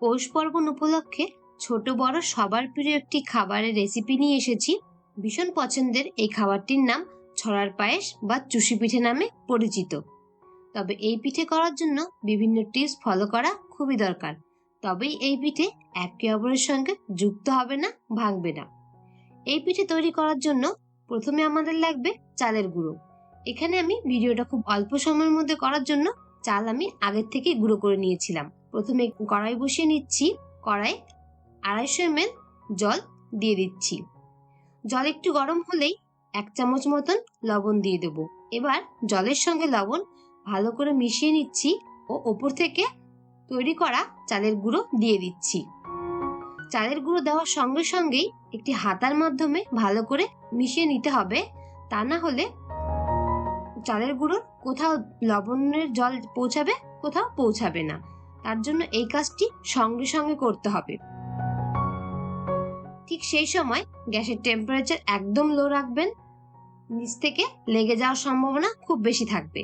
পৌষ পার্বণ উপলক্ষে ছোট বড় সবার প্রিয় একটি খাবারের রেসিপি নিয়ে এসেছি। ভীষণ পছন্দের এই খাবারটির নাম ছড়ার পায়েস বা চুষি পিঠে নামে পরিচিত। তবে এই পিঠে করার জন্য বিভিন্ন টিপস ফলো করা খুবই দরকার। তবেই এই পিঠে একে অপরের সঙ্গে যুক্ত হবে না, ভাঙবে না। এই পিঠে তৈরি করার জন্য প্রথমে আমাদের লাগবে চালের গুঁড়ো। এখানে আমি ভিডিওটা খুব অল্প সময়ের মধ্যে করার জন্য চাল আমি আগের থেকে গুঁড়ো করে নিয়েছিলাম। প্রথমে কড়াই বসিয়ে নিচ্ছি। কড়াই আড়াইশো এম জল দিয়ে দিচ্ছি। জল একটু গরম হলেই এক চামচ মতন লবণ দিয়ে দেব। এবার জলের সঙ্গে লবণ ভালো করে মিশিয়ে নিচ্ছি ও ওপর থেকে তৈরি করা চালের গুঁড়ো দিয়ে দিচ্ছি। চালের গুঁড়ো দেওয়ার সঙ্গে সঙ্গেই একটি হাতার মাধ্যমে ভালো করে মিশিয়ে নিতে হবে। তা না হলে চালের গুঁড়োর কোথাও লবণের জল পৌঁছাবে, কোথাও পৌঁছাবে না। তার জন্য এই কাজটি সঙ্গে সঙ্গে করতে হবে। ঠিক সেই সময় গ্যাসের টেম্পারেচার একদম লো রাখবেন। নিচ থেকে লেগে যাওয়ার সম্ভাবনা খুব বেশি থাকবে।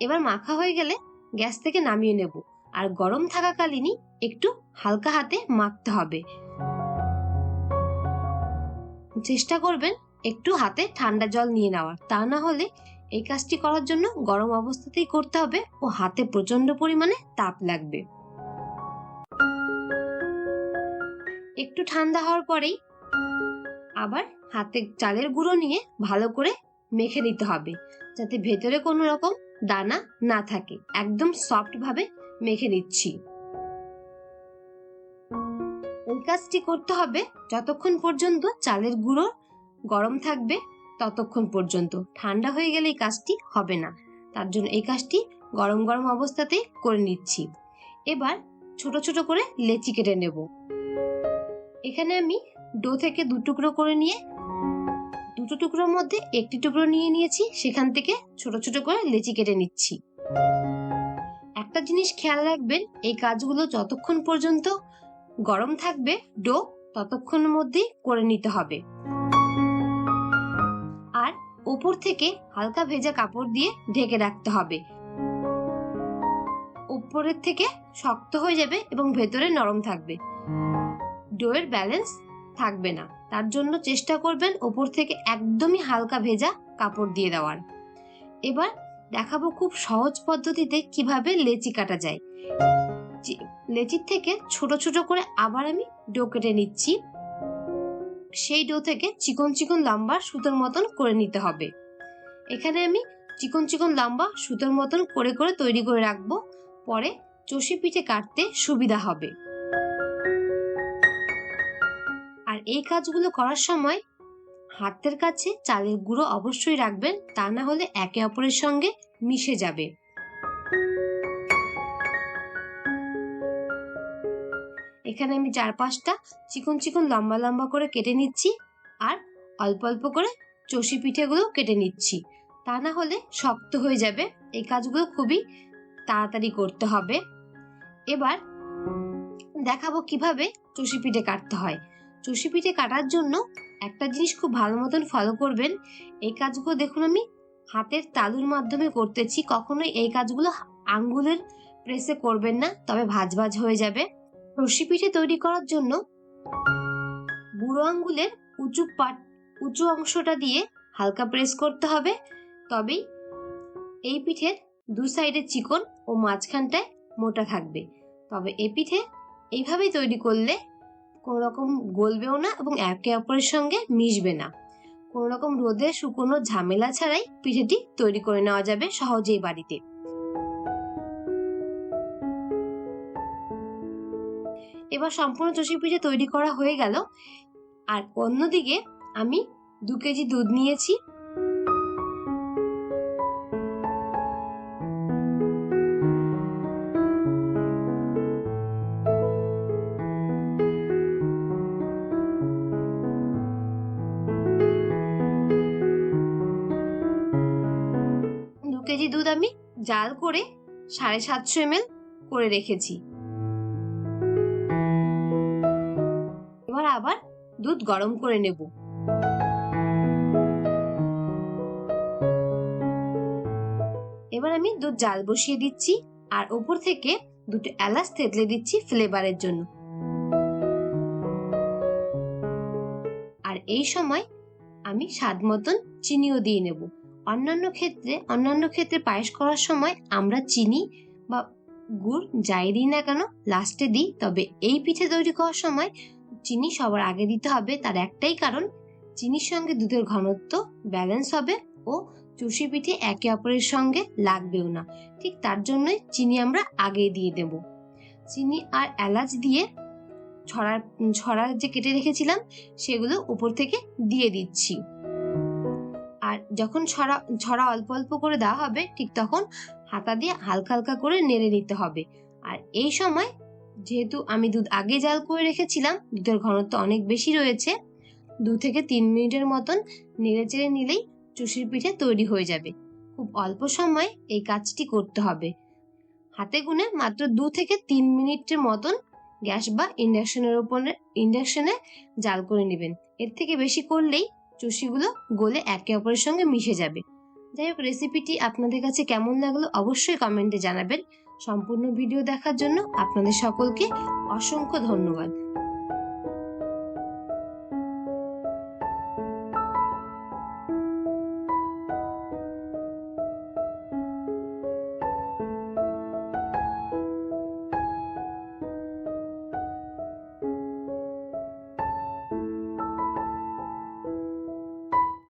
এবার মাখা হয়ে গেলে গ্যাস থেকে নামিয়ে নেব। আর গরম থাকাকালীনই একটু হালকা হাতে মাখতে হবে। চেষ্টা করবেন একটু হাতে ঠান্ডা জল নিয়ে নেওয়ার। তা না হলে এই কাজটি করার জন্য গরম অবস্থাতেই করতে হবে ও হাতে প্রচণ্ড পরিমাণে তাপ লাগবে। একটু ঠান্ডা হওয়ার পরেই আবার হাতে চালের গুঁড়ো নিয়ে ভালো করে মেখে নিতে হবে, যাতে ভেতরে কোনো রকম দানা না থাকে। একদম সফট ভাবে মেখে নিচ্ছি। এই কাজটি করতে হবে যতক্ষণ পর্যন্ত চালের গুঁড়ো গরম থাকবে ততক্ষণ পর্যন্ত। ঠান্ডা হয়ে গেলে এই কাজটি হবে না। তার জন্য এই কাজটি গরম গরম অবস্থাতেই করে নিচ্ছি। এবার ছোট ছোট করে লেচি কেটে নেব। এখানে আমি ডো থেকে দু টুকরো করে নিয়ে দুটো টুকরোর মধ্যে একটি টুকরো নিয়ে নিয়েছি। সেখান থেকে ছোট ছোট করে লেচি কেটে নিচ্ছি। একটা জিনিস খেয়াল রাখবেন, এই কাজগুলো যতক্ষণ পর্যন্ত গরম থাকবে, ডো ততক্ষণের মধ্যেই করে নিতে হবে। আর উপর থেকে হালকা ভেজা কাপড় দিয়ে ঢেকে রাখতে হবে। উপরের থেকে শক্ত হয়ে যাবে এবং ভেতরে নরম থাকবে। ডোয়ের ব্যালেন্স থাকবে না। তার জন্য চেষ্টা করবেন ওপর থেকে একদমই হালকা ভেজা কাপড় দিয়ে দেওয়ার। এবার দেখাবো খুব সহজ পদ্ধতিতে কীভাবে লেচি কাটা যায়। লেচির থেকে ছোট ছোট করে আবার আমি ডো কেটে নিচ্ছি। সেই ডো থেকে চিকন চিকন লম্বা সুতোর মতন করে নিতে হবে। এখানে আমি চিকন চিকন লম্বা সুতোর মতন করে করে তৈরি করে রাখব। পরে চষি পিঠে কাটতে সুবিধা হবে। আর এই কাজগুলো করার সময় হাতের কাছে চালের গুঁড়ো অবশ্যই রাখবেন, তা না হলে একে অপরের সঙ্গে মিশে যাবে। এখানে আমি চার পাঁচটা চিকন চিকন লম্বা লম্বা করে কেটে নিচ্ছি আর অল্প অল্প করে চষি পিঠেগুলো কেটে নিচ্ছি। তা না হলে শক্ত হয়ে যাবে। এই কাজগুলো খুবই তাড়াতাড়ি করতে হবে। এবার দেখাবো কীভাবে চষি পিঠে কাটতে হয়। চষি পিঠে কাটার জন্য একটা জিনিস খুব ভালো মতন ফলো করবেন। এই কাজগুলো দেখুন আমি হাতের তালুর মাধ্যমে করতেছি। কখনোই এই কাজগুলো আঙ্গুলের প্রেসে করবেন না, তবে ভাজ ভাজ হয়ে যাবে। রশি পিঠে তৈরি করার জন্য বুড়ো আঙ্গুলের উঁচু পাট, উঁচু অংশটা দিয়ে হালকা প্রেস করতে হবে। তবেই এই পিঠের দু সাইডে চিকন ও মাঝখানটায় মোটা থাকবে। তবে এই পিঠে এইভাবেই তৈরি করলে কোনো রকম গলবেও না এবং একে অপরের সঙ্গে মিশবে না। কোনো রকম রোদে শুকনো ঝামেলা ছাড়াই পিঠেটি তৈরি করে নেওয়া যাবে সহজেই বাড়িতে। এবার সম্পূর্ণ চষি পিঠে তৈরি করা হয়ে গেল। আর অন্যদিকে আমি দু কেজি দুধ নিয়েছি। কেজি দুধ আমি জাল করে সাড়ে সাতশো এম করে রেখেছি। আবার দুধ গরম করে নেব। এবার আমি দুধ জাল বসিয়ে দিচ্ছি আর ওপর থেকে দুটো এলাচ থেতলে দিচ্ছি ফ্লেভারের জন্য। আর এই সময় আমি স্বাদ মতন চিনিও দিয়ে নেব। অন্যান্য ক্ষেত্রে অন্যান্য ক্ষেত্রে পায়েস করার সময় আমরা চিনি বা গুড় যাই দিই না কেন লাস্টে দিই। তবে এই পিঠে তৈরি করার সময় চিনি সবার আগে দিতে হবে, তার একটাই কারণ চিনির সঙ্গে দুধের ঘনত্ব ব্যালেন্স হবে ও চুষি পিঠে একে অপরের সঙ্গে লাগবেও না। ঠিক তার জন্যই চিনি আমরা আগে দিয়ে দেব। চিনি আর এলাচ দিয়ে ছড়ার, ছড়া যে কেটে রেখেছিলাম, সেগুলো উপর থেকে দিয়ে দিচ্ছি। আর যখন ছড়া ছড়া অল্প অল্প করে দেওয়া হবে, ঠিক তখন হাতা দিয়ে হালকা হালকা করে নেড়ে নিতে হবে। আর এই সময় যেহেতু আমি দুধ আগে জাল করে রেখেছিলাম, দুধের ঘনত্ব অনেক বেশি রয়েছে, দু থেকে তিন মিনিটের মতন নেড়ে চেড়ে নিলেই চুষির পিঠে তৈরি হয়ে যাবে। খুব অল্প সময় এই কাজটি করতে হবে। হাতে গুনে মাত্র দু থেকে তিন মিনিটের মতন গ্যাস বা ইন্ডাকশনের ওপরে, ইন্ডাকশনে জাল করে নেবেন। এর থেকে বেশি করলেই চুষিগুলো গলে একে অপরের সঙ্গে মিশে যাবে। যাই হোক রেসিপিটি আপনাদের কাছে কেমন লাগল অবশ্যই কমেন্টে জানাবেন। সম্পূর্ণ ভিডিও দেখার জন্য আপনাদের সকলকে অসংখ্য ধন্যবাদ।